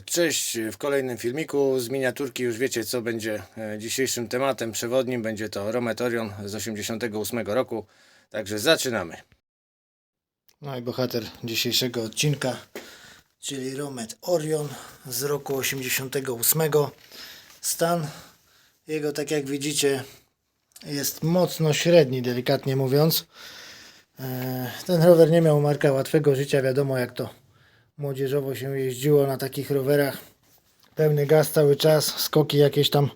Cześć, w kolejnym filmiku z miniaturki już wiecie co będzie e, dzisiejszym tematem przewodnim. Będzie to Romet Orion z 88 roku, także zaczynamy. No i bohater dzisiejszego odcinka, czyli Romet Orion z roku 88. Stan jego, tak jak widzicie, jest mocno średni, delikatnie mówiąc. E, Ten rower nie miał Marka łatwego życia, wiadomo jak to młodzieżowo się jeździło na takich rowerach. Pełny gaz cały czas, skoki jakieś tam,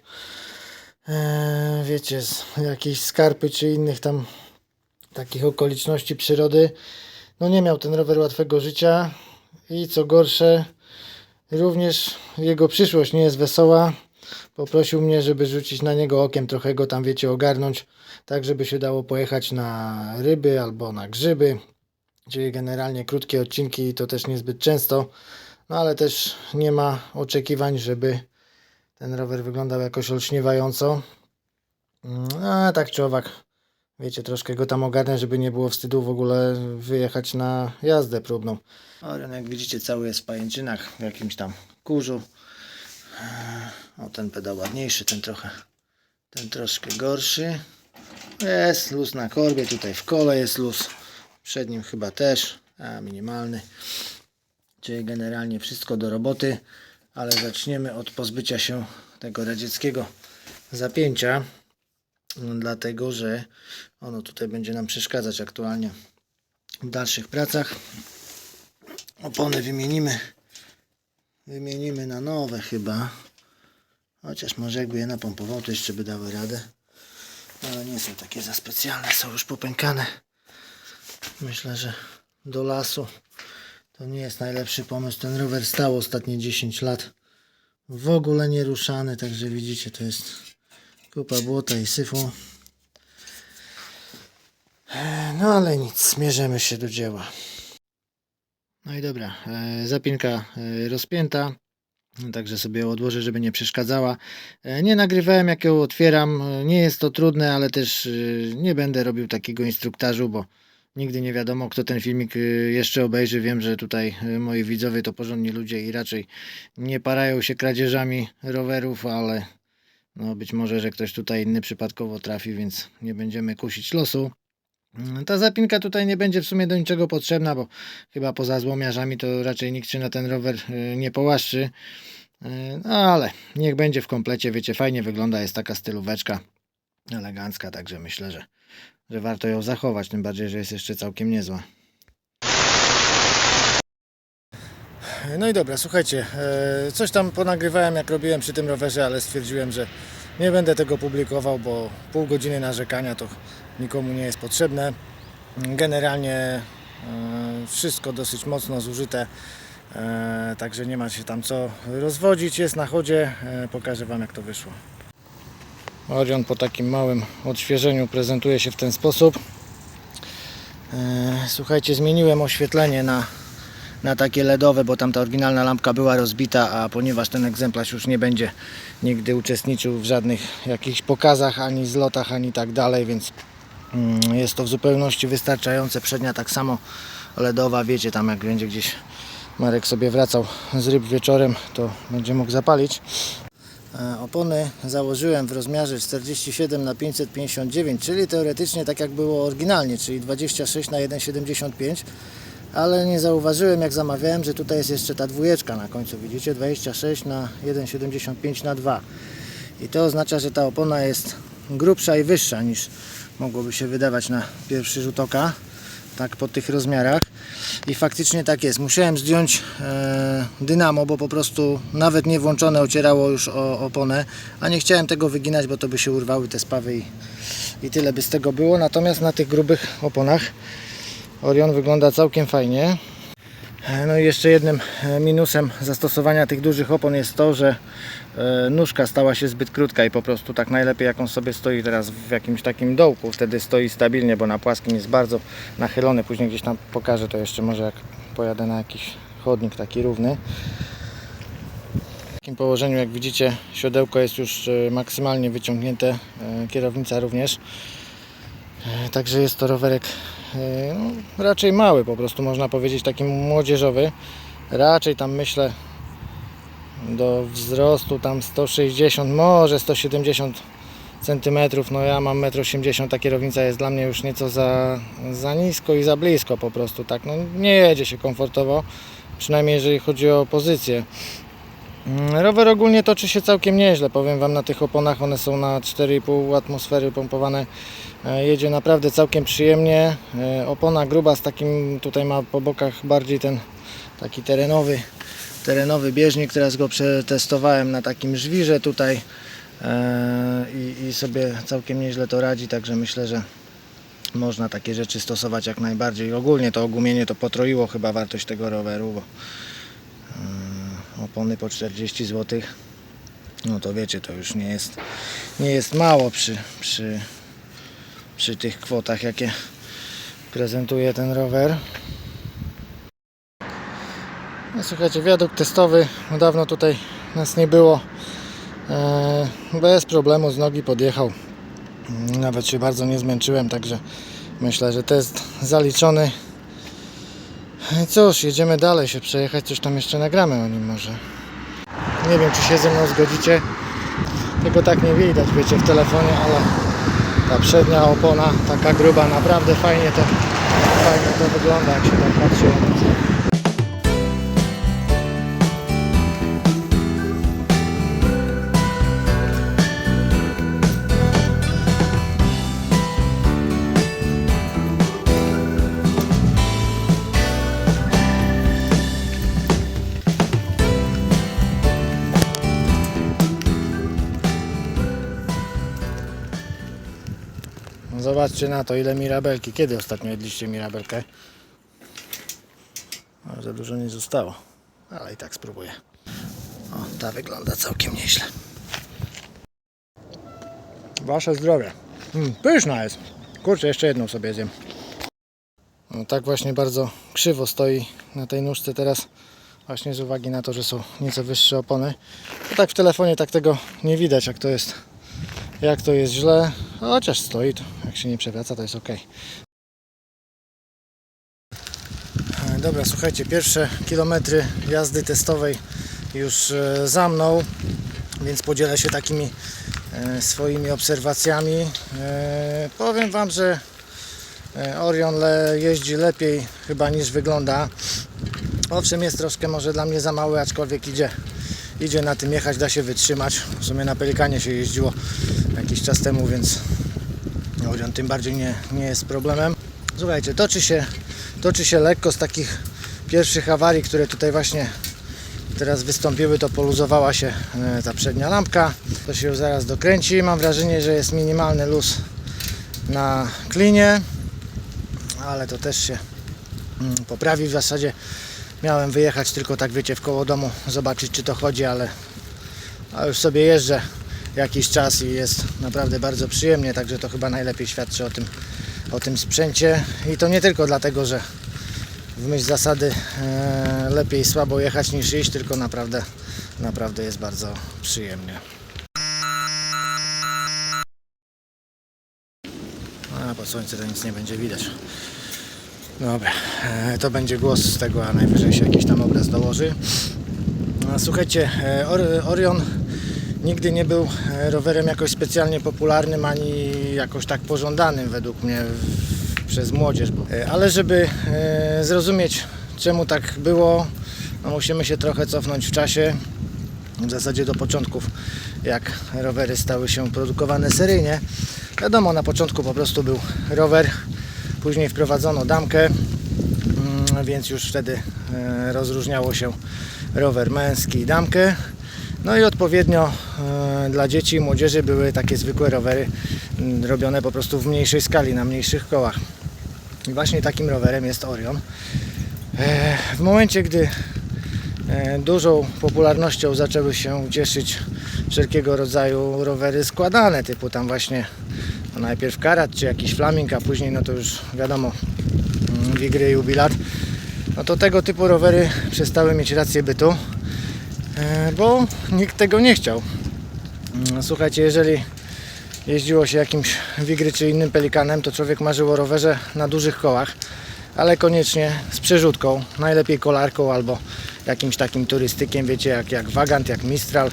e, wiecie, z jakieś skarpy czy innych tam takich okoliczności przyrody. No nie miał ten rower łatwego życia i co gorsze, również jego przyszłość nie jest wesoła. Poprosił mnie, żeby rzucić na niego okiem, trochę go tam, wiecie, ogarnąć, tak żeby się dało pojechać na ryby albo na grzyby czyli generalnie krótkie odcinki to też niezbyt często, no ale też nie ma oczekiwań, żeby ten rower wyglądał jakoś olśniewająco. Mm, A tak czy owak, wiecie, troszkę go tam ogarnę, żeby nie było wstydu w ogóle wyjechać na jazdę próbną. Orion, jak widzicie, cały jest w pajęczynach, w jakimś tam kurzu. O, ten pedał ładniejszy, ten trochę, ten troszkę gorszy. Jest luz na korbie, tutaj w kole jest luz. Przed nim chyba też, a minimalny. Czyli generalnie wszystko do roboty, ale zaczniemy od pozbycia się tego radzieckiego zapięcia, no, dlatego że ono tutaj będzie nam przeszkadzać aktualnie w dalszych pracach. Opony wymienimy, wymienimy na nowe chyba, chociaż może jakby je napompował, to jeszcze by dały radę, ale nie są takie za specjalne, są już popękane. Myślę, że do lasu to nie jest najlepszy pomysł. Ten rower stał ostatnie 10 lat. W ogóle nie ruszany, także widzicie, to jest kupa błota i syfu. No ale nic, zmierzymy się do dzieła. No i dobra, e, zapinka e, rozpięta. Także sobie ją odłożę, żeby nie przeszkadzała. E, Nie nagrywałem jak ją otwieram. Nie jest to trudne, ale też nie będę robił takiego instruktażu, bo Nigdy nie wiadomo, kto ten filmik y, jeszcze obejrzy. Wiem, że tutaj y, moi widzowie to porządni ludzie i raczej nie parają się kradzieżami rowerów, ale no być może, że ktoś tutaj inny przypadkowo trafi, więc nie będziemy kusić losu. Mm, Ta zapinka tutaj nie będzie w sumie do niczego potrzebna, bo chyba poza złomiarzami to raczej nikt się na ten rower y, nie połaszczy. No ale niech będzie w komplecie, wiecie, fajnie wygląda, jest taka stylóweczka elegancka, także myślę, że że warto ją zachować, tym bardziej, że jest jeszcze całkiem niezła. No i dobra, słuchajcie, e, coś tam ponagrywałem jak robiłem przy tym rowerze, ale stwierdziłem, że nie będę tego publikował, bo pół godziny narzekania to nikomu nie jest potrzebne. Generalnie e, wszystko dosyć mocno zużyte, e, także nie ma się tam co rozwodzić, jest na chodzie, pokażę Wam jak to wyszło. Orion po takim małym odświeżeniu prezentuje się w ten sposób. E, Słuchajcie, zmieniłem oświetlenie na, na takie LEDowe, bo tam ta oryginalna lampka była rozbita, a ponieważ ten egzemplarz już nie będzie nigdy uczestniczył w żadnych jakichś pokazach, ani zlotach, ani tak dalej, więc mm, jest to w zupełności wystarczające. Przednia tak samo LEDowa, wiecie, tam jak będzie gdzieś Marek sobie wracał z ryb wieczorem, to będzie mógł zapalić. E, Opony założyłem w rozmiarze 47 na 559, czyli teoretycznie tak jak było oryginalnie, czyli 26 na 1,75, ale nie zauważyłem jak zamawiałem, że tutaj jest jeszcze ta dwójeczka na końcu, widzicie, 26 na 1,75 na 2. I to oznacza, że ta opona jest grubsza i wyższa niż mogłoby się wydawać na pierwszy rzut oka, tak po tych rozmiarach. I faktycznie tak jest. Musiałem zdjąć e, dynamo, bo po prostu nawet nie włączone ocierało już o oponę, a nie chciałem tego wyginać, bo to by się urwały te spawy i, i tyle by z tego było. Natomiast na tych grubych oponach Orion wygląda całkiem fajnie. E, No i jeszcze jednym e, minusem zastosowania tych dużych opon jest to, że e, nóżka stała się zbyt krótka i po prostu tak najlepiej jak on sobie stoi teraz w jakimś takim dołku, wtedy stoi stabilnie, bo na płaskim jest bardzo nachylony. Później gdzieś tam pokażę to jeszcze może jak pojadę na jakiś chodnik taki równy. W takim położeniu jak widzicie siodełko jest już maksymalnie wyciągnięte, kierownica również. Także jest to rowerek no, raczej mały, po prostu można powiedzieć taki młodzieżowy. Raczej tam myślę do wzrostu tam 160, może 170 centymetrów. No ja mam 1,80 m, ta kierownica jest dla mnie już nieco za, za nisko i za blisko po prostu, tak. No nie jedzie się komfortowo, przynajmniej jeżeli chodzi o pozycję. Mm, Rower ogólnie toczy się całkiem nieźle, powiem Wam, na tych oponach one są na 4,5 atmosfery pompowane. E, Jedzie naprawdę całkiem przyjemnie. E, Opona gruba z takim, tutaj ma po bokach bardziej ten taki terenowy, terenowy bieżnik. Teraz go przetestowałem na takim żwirze tutaj e, i, i sobie całkiem nieźle to radzi, także myślę, że można takie rzeczy stosować jak najbardziej. Ogólnie to ogumienie to potroiło chyba wartość tego roweru, bo opony po 40 zł no to wiecie, to już nie jest, nie jest mało przy, przy, przy tych kwotach, jakie prezentuje ten rower. No, słuchajcie, wiadukt testowy, no dawno tutaj nas nie było. E, bez problemu z nogi podjechał. Nawet się bardzo nie zmęczyłem, także myślę, że test zaliczony. Cóż, jedziemy dalej się przejechać, coś tam jeszcze nagramy o nim może. Nie wiem, czy się ze mną zgodzicie. Tego tak nie widać, wiecie, w telefonie, ale ta przednia opona, taka gruba, naprawdę fajnie to, fajnie to wygląda, jak się tak patrzy. Zobaczcie na to, ile mirabelki. Kiedy ostatnio jedliście mirabelkę? No, za dużo nie zostało, ale i tak spróbuję. O, ta wygląda całkiem nieźle. Wasze zdrowie. Mm, pyszna jest. Kurczę, jeszcze jedną sobie zjem. No, tak właśnie bardzo krzywo stoi na tej nóżce teraz. Właśnie z uwagi na to, że są nieco wyższe opony. No tak w telefonie tak tego nie widać, jak to jest jak to jest źle, chociaż stoi, to jak się nie przewraca, to jest ok. Dobra, słuchajcie, pierwsze kilometry jazdy testowej już e, za mną, więc podzielę się takimi e, swoimi obserwacjami. E, Powiem Wam, że e, Orion jeździ lepiej chyba niż wygląda. Owszem, jest troszkę może dla mnie za mały, aczkolwiek idzie, idzie na tym jechać, da się wytrzymać. W sumie na Pelikanie się jeździło jakiś czas temu, więc Orion tym bardziej nie, nie jest problemem. Słuchajcie, toczy się, toczy się lekko z takich pierwszych awarii, które tutaj właśnie teraz wystąpiły, to poluzowała się e, ta przednia lampka. To się już zaraz dokręci. Mam wrażenie, że jest minimalny luz na klinie, ale to też się mm, poprawi. W zasadzie miałem wyjechać tylko tak wiecie w koło domu, zobaczyć czy to chodzi, ale a już sobie jeżdżę jakiś czas i jest naprawdę bardzo przyjemnie, także to chyba najlepiej świadczy o tym, o tym sprzęcie i to nie tylko dlatego, że w myśl zasady e, lepiej słabo jechać niż iść, tylko naprawdę, naprawdę jest bardzo przyjemnie. A po słońcu to nic nie będzie widać. Dobra, e, to będzie głos z tego, a najwyżej się jakiś tam obraz dołoży. A, Słuchajcie, e, Or- Orion nigdy nie był e, rowerem jakoś specjalnie popularnym ani jakoś tak pożądanym według mnie przez młodzież. E, ale żeby e, zrozumieć czemu tak było, no musimy się trochę cofnąć w czasie. W zasadzie do początków, jak rowery stały się produkowane seryjnie. Wiadomo, na początku po prostu był rower, później wprowadzono damkę, mm, więc już wtedy rozróżniało się rower męski i damkę. No i odpowiednio e, dla dzieci i młodzieży były takie zwykłe rowery m, robione po prostu w mniejszej skali, na mniejszych kołach. I właśnie takim rowerem jest Orion. E, w momencie, gdy e, dużą popularnością zaczęły się cieszyć wszelkiego rodzaju rowery składane, typu tam właśnie no najpierw Karat czy jakiś Flaming, a później no to już wiadomo mm, Wigry i Jubilat, no to tego typu rowery przestały mieć rację bytu. E, bo nikt tego nie chciał. Mm, Słuchajcie, jeżeli jeździło się jakimś Wigry czy innym Pelikanem, to człowiek marzył o rowerze na dużych kołach, ale koniecznie z przerzutką, najlepiej kolarką albo jakimś takim turystykiem, wiecie, jak, jak Wagant, jak Mistral,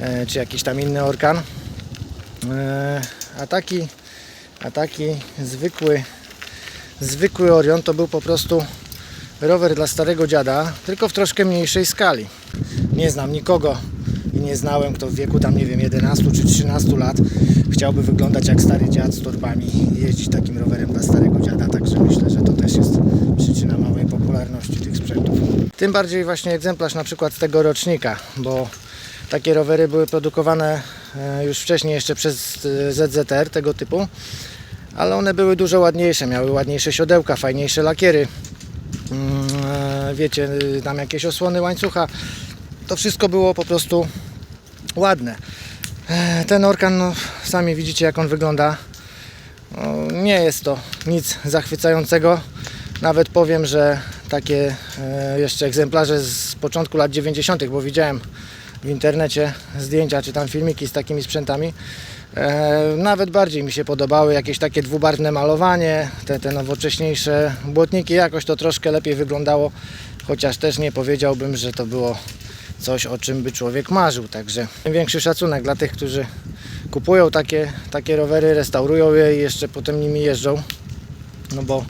e, czy jakiś tam inny orkan. E, a taki, a taki zwykły, zwykły Orion to był po prostu rower dla starego dziada, tylko w troszkę mniejszej skali. Nie znam nikogo i nie znałem, kto w wieku tam, nie wiem, 11 czy 13 lat chciałby wyglądać jak stary dziad z torbami i jeździć takim rowerem dla starego dziada, także myślę, że to też jest przyczyna małej popularności tych sprzętów. Tym bardziej właśnie egzemplarz na przykład z tego rocznika, bo takie rowery były produkowane e, już wcześniej jeszcze przez e, ZZR tego typu, ale one były dużo ładniejsze, miały ładniejsze siodełka, fajniejsze lakiery, Mm, e, wiecie, y, tam jakieś osłony łańcucha. To wszystko było po prostu ładne. E, Ten orkan, no, sami widzicie jak on wygląda. No, nie jest to nic zachwycającego. Nawet powiem, że takie e, jeszcze egzemplarze z początku lat 90., bo widziałem w internecie zdjęcia czy tam filmiki z takimi sprzętami. E, nawet bardziej mi się podobały jakieś takie dwubarwne malowanie, te, te nowocześniejsze błotniki, jakoś to troszkę lepiej wyglądało, chociaż też nie powiedziałbym, że to było coś, o czym by człowiek marzył. Także większy szacunek dla tych, którzy kupują takie, takie rowery, restaurują je i jeszcze potem nimi jeżdżą, no bo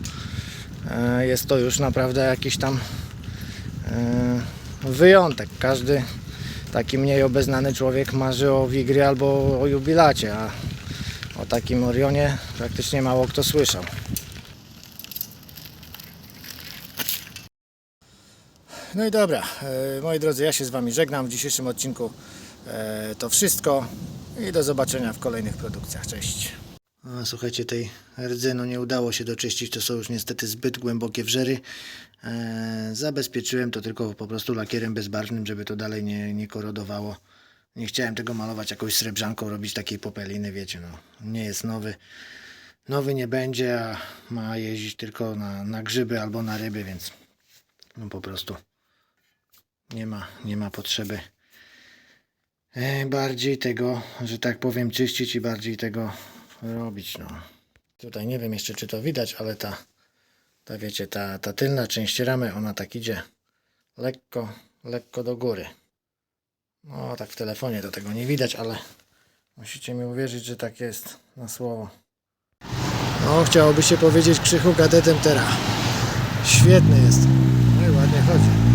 e, jest to już naprawdę jakiś tam e, wyjątek. Każdy taki mniej obeznany człowiek marzy o Wigry albo o jubilacie, a o takim Orionie praktycznie mało kto słyszał. No i dobra, e, moi drodzy, ja się z Wami żegnam. W dzisiejszym odcinku e, to wszystko i do zobaczenia w kolejnych produkcjach. Cześć. A, słuchajcie, tej rdzy no nie udało się doczyścić, to są już niestety zbyt głębokie wrzery. E, zabezpieczyłem to tylko po prostu lakierem bezbarwnym, żeby to dalej nie, nie korodowało. Nie chciałem tego malować jakąś srebrzanką, robić takiej popeliny, wiecie, no nie jest nowy. Nowy nie będzie, a ma jeździć tylko na, na grzyby albo na ryby, więc no po prostu nie ma, nie ma potrzeby e, bardziej tego, że tak powiem, czyścić i bardziej tego robić. No. Tutaj nie wiem jeszcze, czy to widać, ale ta, ta wiecie, ta, ta tylna część ramy, ona tak idzie lekko, lekko do góry. No, tak w telefonie to tego nie widać, ale musicie mi uwierzyć, że tak jest na słowo. No, chciałoby się powiedzieć Krzychu Gadetem teraz. Świetny jest. No i ładnie chodzi.